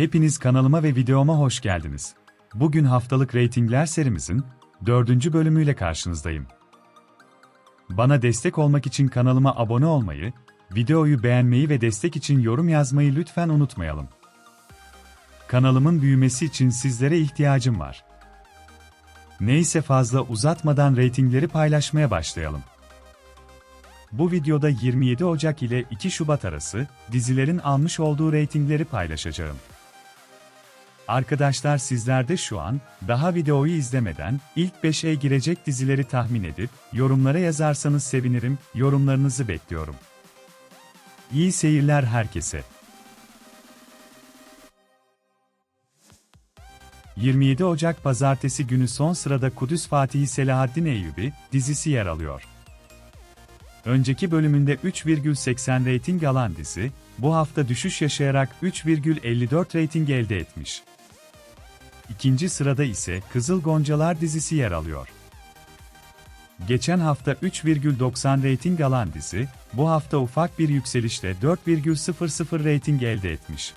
Hepiniz kanalıma ve videoma hoş geldiniz. Bugün haftalık reytingler serimizin dördüncü bölümüyle karşınızdayım. Bana destek olmak için kanalıma abone olmayı, videoyu beğenmeyi ve destek için yorum yazmayı lütfen unutmayalım. Kanalımın büyümesi için sizlere ihtiyacım var. Neyse fazla uzatmadan reytingleri paylaşmaya başlayalım. Bu videoda 27 Ocak ile 2 Şubat arası dizilerin almış olduğu reytingleri paylaşacağım. Arkadaşlar sizler de şu an daha videoyu izlemeden ilk 5'e girecek dizileri tahmin edip yorumlara yazarsanız sevinirim. Yorumlarınızı bekliyorum. İyi seyirler herkese. 27 Ocak Pazartesi günü son sırada Kudüs Fatihi Selahaddin Eyyubi dizisi yer alıyor. Önceki bölümünde 3,80 reyting alan dizi, bu hafta düşüş yaşayarak 3,54 reyting elde etmiş. İkinci sırada ise Kızıl Goncalar dizisi yer alıyor. Geçen hafta 3,90 reyting alan dizi, bu hafta ufak bir yükselişle 4,00 reyting elde etmiş.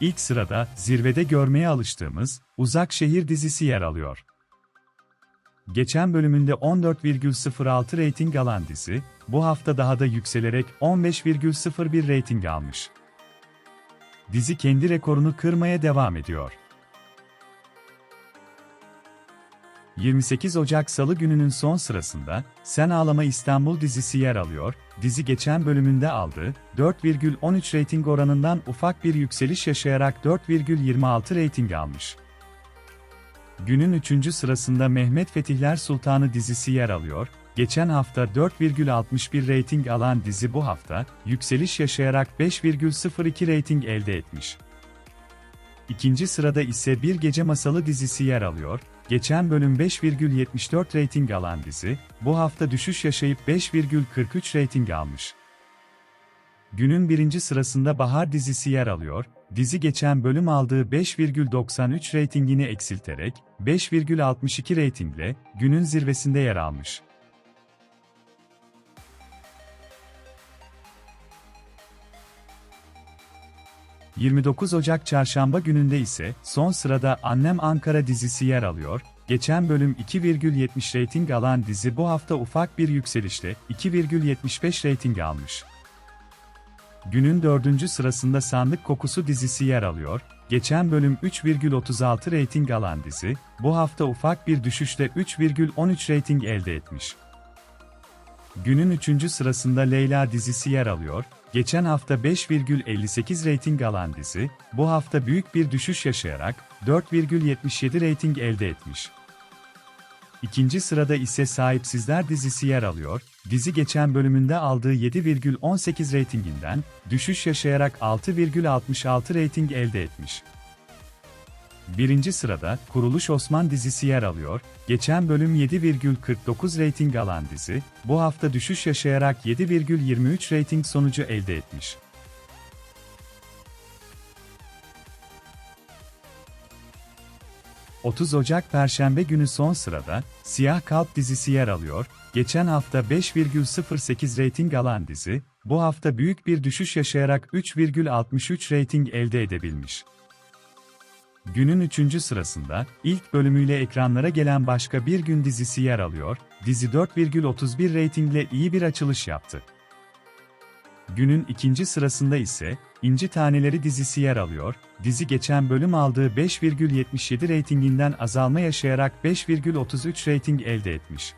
İlk sırada zirvede görmeye alıştığımız Uzak Şehir dizisi yer alıyor. Geçen bölümünde 14,06 reyting alan dizi, bu hafta daha da yükselerek 15,01 reyting almış. Dizi kendi rekorunu kırmaya devam ediyor. 28 Ocak Salı gününün son sırasında Sen Ağlama İstanbul dizisi yer alıyor. Dizi geçen bölümünde aldığı 4,13 reyting oranından ufak bir yükseliş yaşayarak 4,26 reyting almış. Günün 3. sırasında Mehmet Fetihler Sultanı dizisi yer alıyor. Geçen hafta 4,61 reyting alan dizi bu hafta yükseliş yaşayarak 5,02 reyting elde etmiş. İkinci sırada ise Bir Gece Masalı dizisi yer alıyor. Geçen bölüm 5,74 reyting alan dizi, bu hafta düşüş yaşayıp 5,43 reyting almış. Günün birinci sırasında Bahar dizisi yer alıyor. Dizi geçen bölüm aldığı 5,93 reytingini eksilterek 5,62 reytingle günün zirvesinde yer almış. ...29 Ocak Çarşamba gününde ise son sırada Annem Ankara dizisi yer alıyor. Geçen bölüm 2,70 reyting alan dizi bu hafta ufak bir yükselişle 2,75 reyting almış. Günün dördüncü sırasında Sandık Kokusu dizisi yer alıyor. Geçen bölüm 3,36 reyting alan dizi, bu hafta ufak bir düşüşle 3,13 reyting elde etmiş. Günün üçüncü sırasında Leyla dizisi yer alıyor. Geçen hafta 5,58 reyting alan dizi, bu hafta büyük bir düşüş yaşayarak 4,77 reyting elde etmiş. İkinci sırada ise Sahipsizler dizisi yer alıyor. Dizi geçen bölümünde aldığı 7,18 reytinginden düşüş yaşayarak 6,66 reyting elde etmiş. Birinci sırada Kuruluş Osman dizisi yer alıyor. Geçen bölüm 7,49 reyting alan dizi, bu hafta düşüş yaşayarak 7,23 reyting sonucu elde etmiş. ...30 Ocak Perşembe günü son sırada, Siyah Kalp dizisi yer alıyor, geçen hafta 5,08 reyting alan dizi, bu hafta büyük bir düşüş yaşayarak 3,63 reyting elde edebilmiş. Günün üçüncü sırasında, ilk bölümüyle ekranlara gelen başka bir gün dizisi yer alıyor, dizi 4,31 reytingle iyi bir açılış yaptı. Günün ikinci sırasında ise, İnci Taneleri dizisi yer alıyor, dizi geçen bölüm aldığı 5,77 reytinginden azalma yaşayarak 5,33 reyting elde etmiş.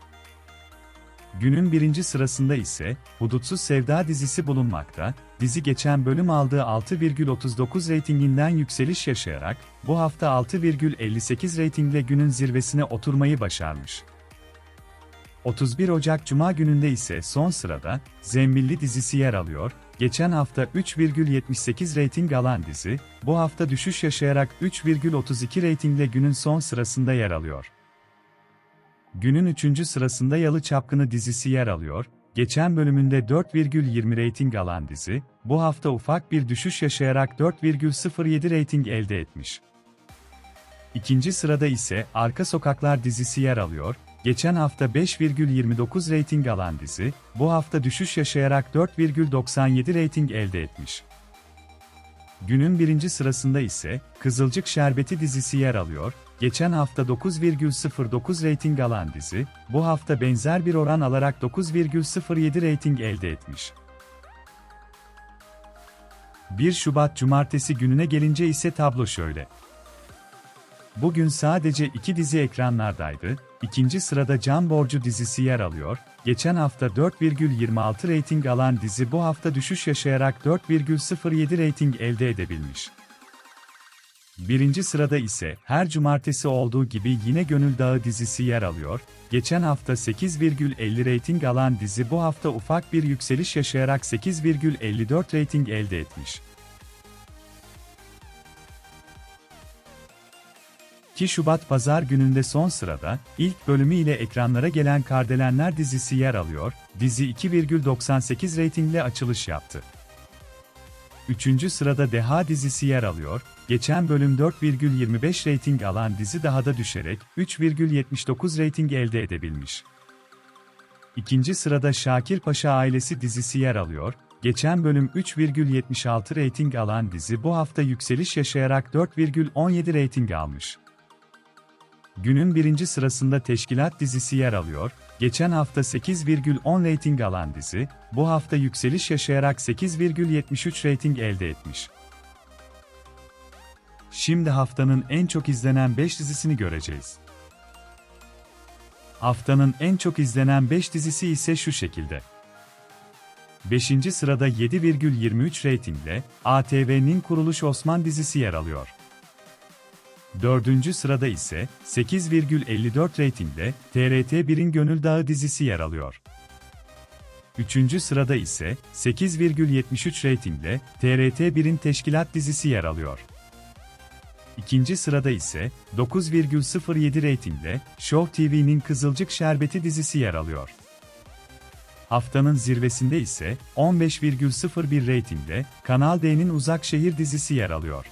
Günün birinci sırasında ise, Hudutsuz Sevda dizisi bulunmakta, dizi geçen bölüm aldığı 6,39 reytinginden yükseliş yaşayarak, bu hafta 6,58 reytingle günün zirvesine oturmayı başarmış. 31 Ocak Cuma gününde ise son sırada, Zembilli dizisi yer alıyor, geçen hafta 3,78 reyting alan dizi, bu hafta düşüş yaşayarak 3,32 reytingle günün son sırasında yer alıyor. Günün üçüncü sırasında Yalı Çapkını dizisi yer alıyor, geçen bölümünde 4,20 reyting alan dizi, bu hafta ufak bir düşüş yaşayarak 4,07 reyting elde etmiş. İkinci sırada ise Arka Sokaklar dizisi yer alıyor, geçen hafta 5,29 reyting alan dizi, bu hafta düşüş yaşayarak 4,97 reyting elde etmiş. Günün birinci sırasında ise Kızılcık Şerbeti dizisi yer alıyor. Geçen hafta 9,09 reyting alan dizi, bu hafta benzer bir oran alarak 9,07 reyting elde etmiş. 1 Şubat Cumartesi gününe gelince ise tablo şöyle. Bugün sadece iki dizi ekranlardaydı. İkinci sırada Can Borcu dizisi yer alıyor. Geçen hafta 4,26 reyting alan dizi bu hafta düşüş yaşayarak 4,07 reyting elde edebilmiş. Birinci sırada ise her cumartesi olduğu gibi yine Gönül Dağı dizisi yer alıyor. Geçen hafta 8,50 reyting alan dizi bu hafta ufak bir yükseliş yaşayarak 8,54 reyting elde etmiş. Ki Şubat Pazar gününde son sırada, ilk bölümü ile ekranlara gelen Kardelenler dizisi yer alıyor, dizi 2,98 reytingle açılış yaptı. Üçüncü sırada Deha dizisi yer alıyor, geçen bölüm 4,25 reyting alan dizi daha da düşerek 3,79 reyting elde edebilmiş. İkinci sırada Şakir Paşa ailesi dizisi yer alıyor, geçen bölüm 3,76 reyting alan dizi bu hafta yükseliş yaşayarak 4,17 reyting almış. Günün birinci sırasında Teşkilat dizisi yer alıyor, geçen hafta 8,10 reyting alan dizi, bu hafta yükseliş yaşayarak 8,73 reyting elde etmiş. Şimdi haftanın en çok izlenen 5 dizisini göreceğiz. Haftanın en çok izlenen 5 dizisi ise şu şekilde. 5. sırada 7,23 reytingle ATV'nin Kuruluş Osman dizisi yer alıyor. Dördüncü sırada ise 8,54 reytingle TRT1'in Gönül Dağı dizisi yer alıyor. Üçüncü sırada ise 8,73 reytingle TRT1'in Teşkilat dizisi yer alıyor. İkinci sırada ise 9,07 reytingle Show TV'nin Kızılcık Şerbeti dizisi yer alıyor. Haftanın zirvesinde ise 15,01 reytingle Kanal D'nin Uzak Şehir dizisi yer alıyor.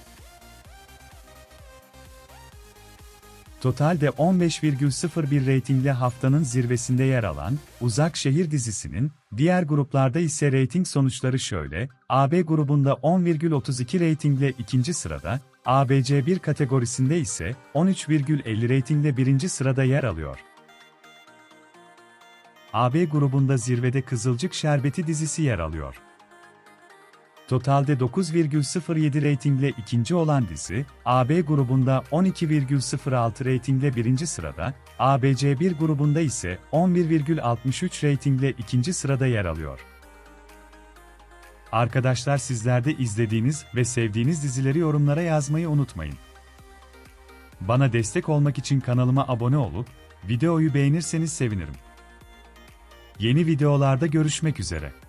Totalde 15,01 reytingle haftanın zirvesinde yer alan Uzak Şehir dizisinin, diğer gruplarda ise reyting sonuçları şöyle, AB grubunda 10,32 reytingle ikinci sırada, ABC1 kategorisinde ise 13,50 reytingle birinci sırada yer alıyor. AB grubunda zirvede Kızılcık Şerbeti dizisi yer alıyor. Totalde 9,07 reytingle ikinci olan dizi, AB grubunda 12,06 reytingle birinci sırada, ABC1 grubunda ise 11,63 reytingle ikinci sırada yer alıyor. Arkadaşlar sizler de izlediğiniz ve sevdiğiniz dizileri yorumlara yazmayı unutmayın. Bana destek olmak için kanalıma abone olup, videoyu beğenirseniz sevinirim. Yeni videolarda görüşmek üzere.